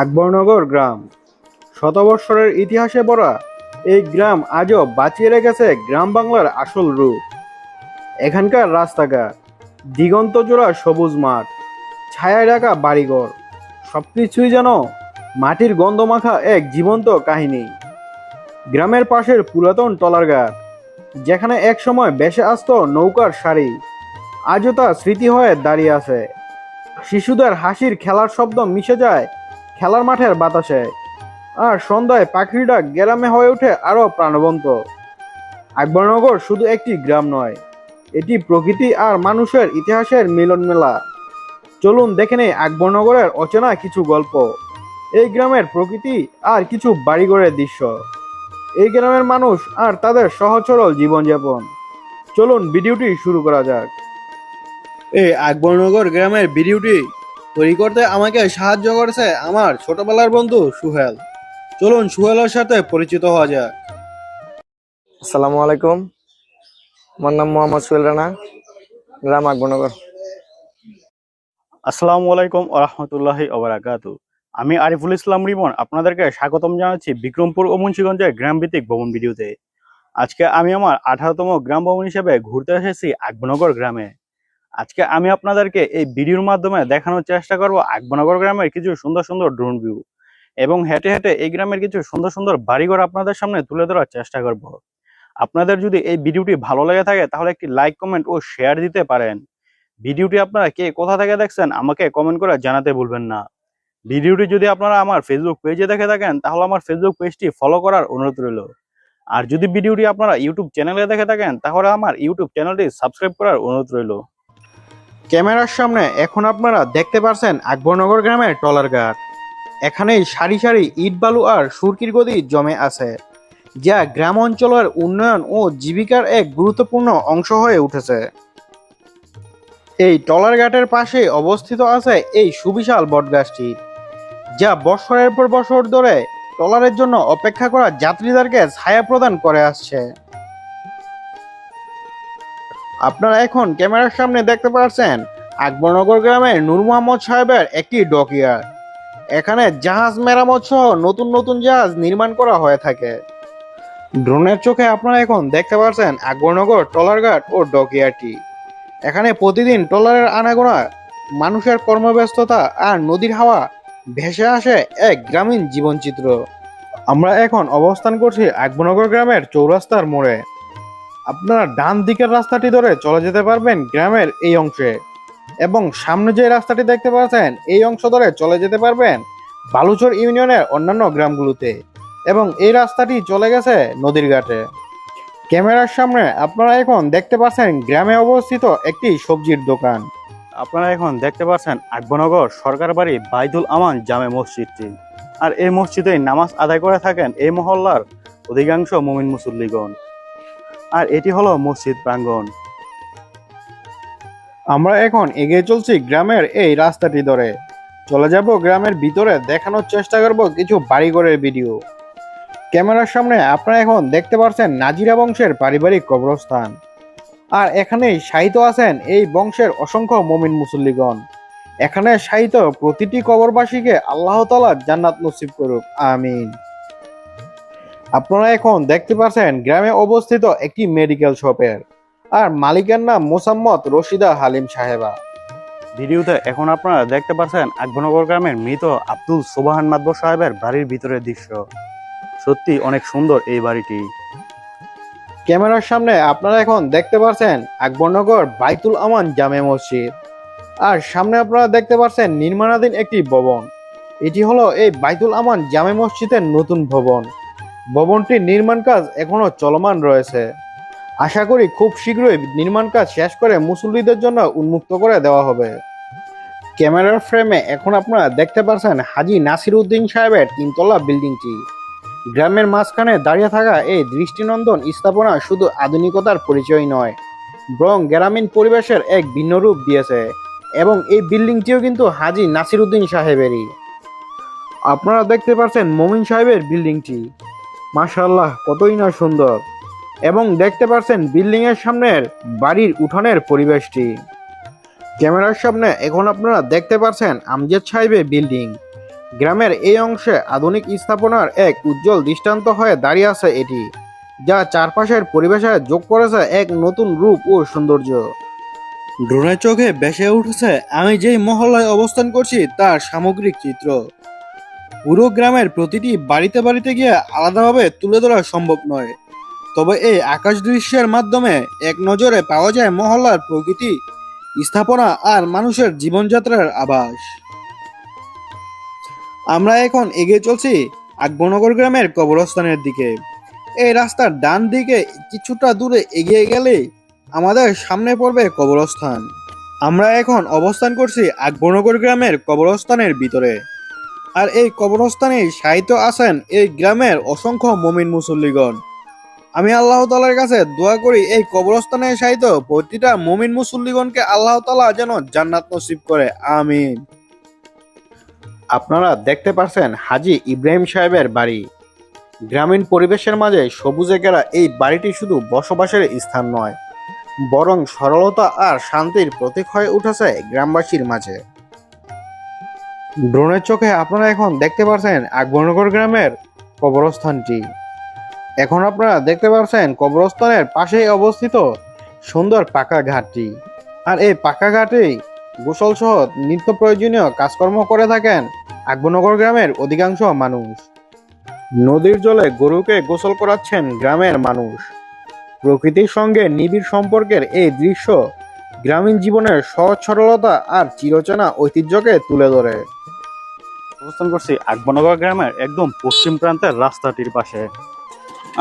আকবরনগর গ্রাম। শতবৎসরের ইতিহাসে ভরা এই গ্রাম আজও বাঁচিয়ে রেখেছে গ্রাম বাংলার আসল রূপ। এখানকার রাস্তাঘাট, দিগন্ত জোড়া সবুজ মাঠ ছায়ায় ঢাকা বাড়িঘর, সবকিছুই যেন মাটির গন্ধ গন্ধমাখা এক জীবন্ত কাহিনী। গ্রামের পাশের পুরাতন টলারঘাট যেখানে এক সময় বেসে আসতো নৌকার সারি, আজও তা স্মৃতি হয়ে দাঁড়িয়ে আছে। শিশুদের হাসির খেলার শব্দ মিশে যায় খেলার মাঠের বাতাসে। আর সন্ধ্যায় পাখির ডাক গ্রামে হয়ে ওঠে আরও প্রাণবন্ত। আকবরনগর শুধু একটি গ্রাম নয়, এটি প্রকৃতি আর মানুষের ইতিহাসের মিলন মেলা চলুন দেখে নেই আকবরনগরের অচেনা কিছু গল্প। এই গ্রামের প্রকৃতি আর কিছু বাড়িঘরের দৃশ্য। এই গ্রামের মানুষ আর তাদের সহজ সরল জীবনযাপন। চলুন ভিডিওটি শুরু করা যাক। এই আকবরনগর গ্রামের ভিডিওটি তৈরি করতে আমাকে সাহায্য করেছে আমার ছোটবেলার বন্ধু সুহেল। চলুন সুহেলের সাথে পরিচিত হওয়া যাক। আসসালামু আলাইকুম। আমার নাম মোহাম্মদ সোহেল রানা গ্রাম আকবরনগর। আসসালামু আলাইকুম আরহামতুল্লাহি ওবরাকাতু আমি আরিফুল ইসলাম রিমন আপনাদেরকে স্বাগতম জানাচ্ছি বিক্রমপুর ও মুন্সিগঞ্জের গ্রাম ভিত্তিক ভবন ভিডিওতে। আজকে আমি আমার আঠারোতম গ্রাম ভবন হিসেবে ঘুরতে এসেছি আকবনগর গ্রামে। আজকে আমি আপনাদেরকে এই ভিডিওর মাধ্যমে দেখানোর চেষ্টা করব আকবনগর গ্রামের কিছু সুন্দর সুন্দর ড্রোন ভিউ এবং হেঁটে হেঁটে এই গ্রামের কিছু সুন্দর সুন্দর বাড়িঘর আপনাদের সামনে তুলে ধরার চেষ্টা করব। আপনাদের যদি এই ভিডিওটি ভালো লেগে থাকে, তাহলে একটি লাইক কমেন্ট ও শেয়ার দিতে পারেন। ভিডিওটি আপনারা কে কোথা থেকে দেখছেন, আমাকে কমেন্ট করে জানাতে ভুলবেন না। ভিডিওটি যদি আপনারা আমার ফেসবুক পেজে দেখে থাকেন, তাহলে আমার ফেসবুক পেজটি ফলো করার অনুরোধ রইল। আর যদি ভিডিওটি আপনারা ইউটিউব চ্যানেলে দেখে থাকেন, তাহলে আমার ইউটিউব চ্যানেলটি সাবস্ক্রাইব করার অনুরোধ রইল। ক্যামেরার সামনে এখন আপনারা দেখতে পারছেন আকবরনগর গ্রামের টলার ঘাট। এখানেই সারি সারি ইট বালু আর সুরকির গদি জমে আছে, যা গ্রাম অঞ্চলের উন্নয়ন ও জীবিকার এক গুরুত্বপূর্ণ অংশ হয়ে উঠেছে। এই টলার ঘাটের পাশে অবস্থিত আছে এই সুবিশাল বটগাছটি, যা বছরের পর বছর ধরে টলারের জন্য অপেক্ষা করা যাত্রীদেরকে ছায়া প্রদান করে আসছে। আপনারা এখন ক্যামেরার সামনে দেখতে পাচ্ছেন আকবরনগর গ্রামের নূর মোহাম্মদ সাহেবের একটি ডকিয়ার্ড এখানে জাহাজ মেরামত সহ নতুন নতুন জাহাজ নির্মাণ করা হয়ে থাকে। ড্রোনের চোখে আপনারা এখন দেখতে পাচ্ছেন আকবরনগর টলারঘাট ও ডকিয়ার্ডটি এখানে প্রতিদিন টলারের আনাগোনা, মানুষের কর্মব্যস্ততা আর নদীর হাওয়া ভেসে আসে এক গ্রামীণ জীবনচিত্র। আমরা এখন অবস্থান করছি আকবরনগর গ্রামের চৌরাস্তার মোড়ে। আপনারা ডান দিকের রাস্তাটি ধরে চলে যেতে পারবেন গ্রামের এই অংশে। এবং সামনে যে রাস্তাটি দেখতে পাচ্ছেন, এই অংশ ধরে চলে যেতে পারবেন বালুচর ইউনিয়নের অন্যান্য গ্রামগুলোতে। এবং এই রাস্তাটি চলে গেছে নদীর ঘাটে। ক্যামেরার সামনে আপনারা এখন দেখতে পাচ্ছেন গ্রামে অবস্থিত একটি সবজির দোকান। আপনারা এখন দেখতে পাচ্ছেন আকবনগর সরকার বাড়ি বাইদুল আমান জামে মসজিদটি। আর এই মসজিদে নামাজ আদায় করে থাকেন এই মহল্লার অধিকাংশ মুমিন মুসল্লিগণ। আর এটি হলো মসজিদ প্রাঙ্গণ। আমরা এখন এগিয়ে চলছি গ্রামের এই রাস্তাটি ধরে। চলে যাব গ্রামের ভিতরে দেখানোর চেষ্টা করব কিছু বাড়িঘরের ভিডিও। ক্যামেরার সামনে আপনারা এখন দেখতে পাচ্ছেন নাজিরা বংশের পারিবারিক কবরস্থান। আর এখানেই শায়িত আছেন এই বংশের অসংখ্য মমিন মুসল্লিগণ। এখানে শায়িত প্রতিটি কবরবাসীকে আল্লাহ তালা জান্নাত নসিব করুক, আমিন। আপনারা এখন দেখতে পাচ্ছেন গ্রামে অবস্থিত একটি মেডিকেল শপের আর মালিকের নাম মোসাম্মদ রশিদা হালিম সাহেবা। ভিডিওতে এখন আপনারা দেখতে পাচ্ছেন আকবনগর গ্রামের মৃত আব্দুল সোবাহান মাদবর সাহেবের বাড়ির ভিতরের দৃশ্য। সত্যি অনেক সুন্দর এই বাড়িটি। ক্যামেরার সামনে আপনারা এখন দেখতে পাচ্ছেন আকবরনগর বাইতুল আমান জামে মসজিদ। আর সামনে আপনারা দেখতে পাচ্ছেন নির্মাণাধীন একটি ভবন। এটি হলো এই বাইতুল আমান জামে মসজিদের নতুন ভবন। ভবনটির নির্মাণ কাজ এখনও চলমান রয়েছে। আশা করি খুব শীঘ্রই নির্মাণ কাজ শেষ করে মুসল্লিদের জন্য উন্মুক্ত করে দেওয়া হবে। ক্যামেরার ফ্রেমে এখন আপনারা দেখতে পাচ্ছেন হাজি নাসির উদ্দিন সাহেবের তিনতলা বিল্ডিংটি। গ্রামের মাঝখানে দাঁড়িয়ে থাকা এই দৃষ্টিনন্দন স্থাপনা শুধু আধুনিকতার পরিচয় নয়, বরং গ্রামীণ পরিবেশের এক ভিন্ন রূপ দিয়েছে, এবং এই বিল্ডিংটিও কিন্তু হাজি নাসিরুদ্দিন সাহেবেরই। আপনারা দেখতে পাচ্ছেন মমিন সাহেবের বিল্ডিংটি। মাশাল্লাহ কতই না সুন্দর। এবং দেখতে পাচ্ছেন বিল্ডিং এর সামনের বাড়ির উঠানের পরিবেশটি। ক্যামেরার সামনে এখন আপনারা দেখতে পাচ্ছেন আমজেদ সাহেবের বিল্ডিং। গ্রামের এই অংশে আধুনিক স্থাপনার এক উজ্জ্বল দৃষ্টান্ত হয়ে দাঁড়িয়ে আছে এটি, যা চারপাশের পরিবেশে যোগ করেছে এক নতুন রূপ ও সৌন্দর্য। ড্রোনের চোখে বেসে উঠেছে, আমি যেই মহল্লায় অবস্থান করছি তার সামগ্রিক চিত্র। পুরো গ্রামের প্রতিটি বাড়িতে বাড়িতে গিয়ে আলাদাভাবে তুলে ধরা সম্ভব নয়। তবে এই আকাশ দৃশ্যের মাধ্যমে এক নজরে পাওয়া যায় মহল্লার প্রকৃতি, স্থাপনা আর মানুষের জীবনযাত্রার আভাস। আমরা এখন এগিয়ে চলছি আকবরনগর গ্রামের কবরস্থানের দিকে। এই রাস্তার ডান দিকে কিছুটা দূরে এগিয়ে গেলে আমাদের সামনে পড়বে কবরস্থান। আমরা এখন অবস্থান করছি আকবরনগর গ্রামের কবরস্থানের ভিতরে। আর এই কবরস্থানে সাহিত্য আছেন এই গ্রামের অসংখ্য মমিন মুসল্লিগণ। আমি আল্লাহ তালার কাছে দোয়া করি, এই কবরস্থানে সাহিত্য প্রতিটা মমিন মুসল্লিগণকে আল্লাহ তালা যেন জান্নাত নসিব করে। আমিন। আপনারা দেখতে পাচ্ছেন হাজি ইব্রাহিম সাহেবের বাড়ি। গ্রামীণ পরিবেশের মাঝে সবুজে ঘেরা এই বাড়িটি শুধু বসবাসের স্থান নয়, বরং সরলতা আর শান্তির প্রতীক হয়ে উঠেছে গ্রামবাসীর মাঝে। ড্রোনের চোখে আপনারা এখন দেখতে পাচ্ছেন আকবরনগর গ্রামের কবরস্থানটি। এখন আপনারা দেখতে পাচ্ছেন কবরস্থানের পাশেই অবস্থিত সুন্দর পাকা ঘাটটি। আর এই পাকা ঘাটেই গোসল সহ নিত্য প্রয়োজনীয় কাজকর্ম করে থাকেন আকবরনগর গ্রামের অধিকাংশ মানুষ। নদীর জলে গরুকে গোসল করাচ্ছেন গ্রামের মানুষ। প্রকৃতির সঙ্গে নিবিড় সম্পর্কের এই দৃশ্য গ্রামীণ জীবনের সহজ সরলতা আর চিরচেনা ঐতিহ্যকে তুলে ধরে। অবস্থান করছি আকবনগর গ্রামের একদম পশ্চিম প্রান্তের রাস্তাটির পাশে।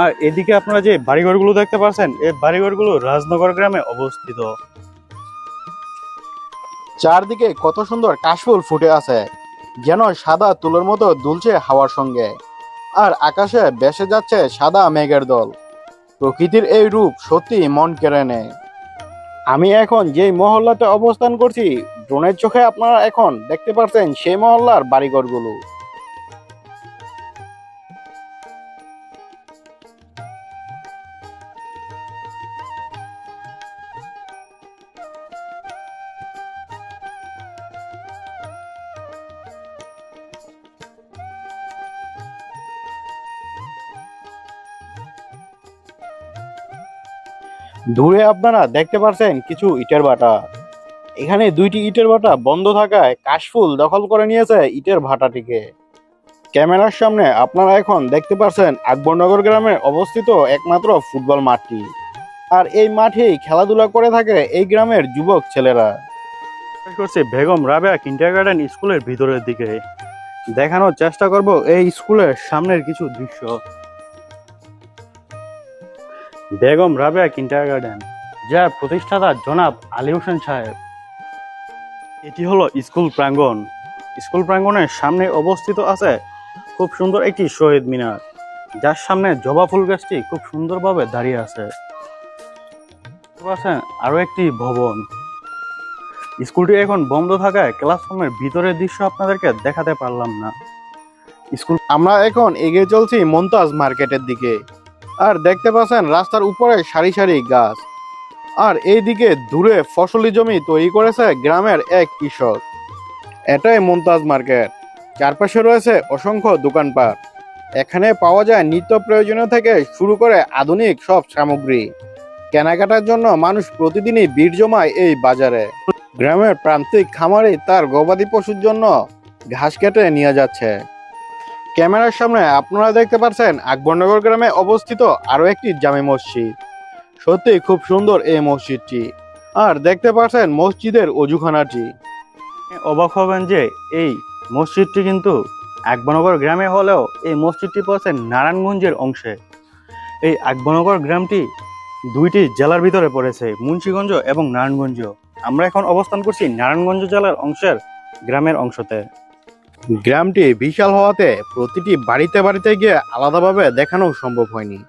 আর এদিকে আপনারা যে বাড়িঘরগুলো দেখতে পাচ্ছেন এই বাড়িঘরগুলো রাজনগর গ্রামে অবস্থিত। চারদিকে কত সুন্দর কাশফুল ফুটে আছে যেন সাদা তুলোর মতো দুলছে হাওয়ার সঙ্গে। আর আকাশে বেসে যাচ্ছে সাদা মেঘের দল। প্রকৃতির এই রূপ সত্যি মন কেড়ে নেয়। আমি এখন যেই মহল্লাতে অবস্থান করছি ড্রোনের চোখে আপনারা এখন দেখতে পাচ্ছেন সেই মহল্লার বাড়িঘরগুলো। দূরে আপনারা দেখতে পাচ্ছেন কিছু ইটের ভাটা। এখানে দুইটি ইটের ভাটা বন্ধ থাকায় কাশফুল দখল করে নিয়েছে ইটের ভাটাটিকে। ক্যামেরার সামনে আপনারা এখন দেখতে পাচ্ছেন আকবরনগর গ্রামে অবস্থিত একমাত্র ফুটবল মাঠটি। আর এই মাঠেই খেলাধুলা করে থাকে এই গ্রামের যুবক ছেলেরা। করছি বেগম রাবেয়া কিন্টার গার্ডেন স্কুলের ভিতরের দিকে। দেখানোর চেষ্টা করব এই স্কুলের সামনের কিছু দৃশ্য। বেগম রাবেয়া কিন্টার গার্ডেন যার প্রতিষ্ঠাতা জনাব আলী হোসেন সাহেব। এটি হলো স্কুল প্রাঙ্গণ। স্কুল প্রাঙ্গণের সামনে অবস্থিত আছে খুব সুন্দর একটি শহীদ মিনার। যার সামনে জবা ফুল গাছটি খুব সুন্দরভাবে দাঁড়িয়ে আছে। পাচ্ছেন আরও একটি ভবন। স্কুলটি এখন বন্ধ থাকায় ক্লাসরুমের ভিতরের দৃশ্য আপনাদেরকে দেখাতে পারলাম না। স্কুল আমরা এখন এগিয়ে চলছি মমতাজ মার্কেটের দিকে। আর দেখতে পাচ্ছেন রাস্তার উপরে সারি সারি গাছ। আর এইদিকে দূরে ফসলি জমি তৈরি করেছে গ্রামের এক কৃষক। এটাই মমতাজ মার্কেট। চারপাশে রয়েছে অসংখ্য দোকানপাট। এখানে পাওয়া যায় নিত্য প্রয়োজনীয় থেকে শুরু করে আধুনিক সব সামগ্রী। কেনাকাটার জন্য মানুষ প্রতিদিনই ভিড় জমায় এই বাজারে। গ্রামের প্রান্তিক খামারে তার গবাদি পশুর জন্য ঘাস কেটে নিয়ে যাচ্ছে। ক্যামেরার সামনে আপনারা দেখতে পাচ্ছেন আকবরনগর গ্রামে অবস্থিত আরও একটি জামে মসজিদ। সত্যি খুব সুন্দর এই মসজিদটি। আর দেখতে পাচ্ছেন মসজিদের অজুখানাটি। অবাক হবেন যে এই মসজিদটি কিন্তু আকবনগর গ্রামে হলেও এই মসজিদটি পড়েছে নারায়ণগঞ্জের অংশে। এই আকবনগর গ্রামটি দুইটি জেলার ভিতরে পড়েছে, মুন্সীগঞ্জ এবং নারায়ণগঞ্জ। আমরা এখন অবস্থান করছি নারায়ণগঞ্জ জেলার অংশের গ্রামের অংশতে। গ্রামটি বিশাল হওয়াতে প্রতিটি বাড়িতে বাড়িতে গিয়ে আলাদাভাবে দেখানো সম্ভব হয়নি।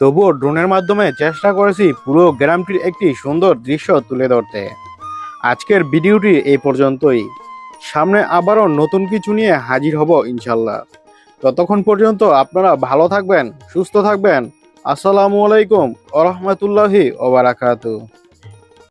তবুও ড্রোনের মাধ্যমে চেষ্টা করেছি পুরো গ্রামটির একটি সুন্দর দৃশ্য তুলে ধরতে। আজকের ভিডিওটি এই পর্যন্তই। সামনে আবারও নতুন কিছু নিয়ে হাজির হব ইনশাল্লাহ। ততক্ষণ পর্যন্ত আপনারা ভালো থাকবেন, সুস্থ থাকবেন। আসসালামু আলাইকুম আ রহমতুল্লাহি ওবারাকাতু।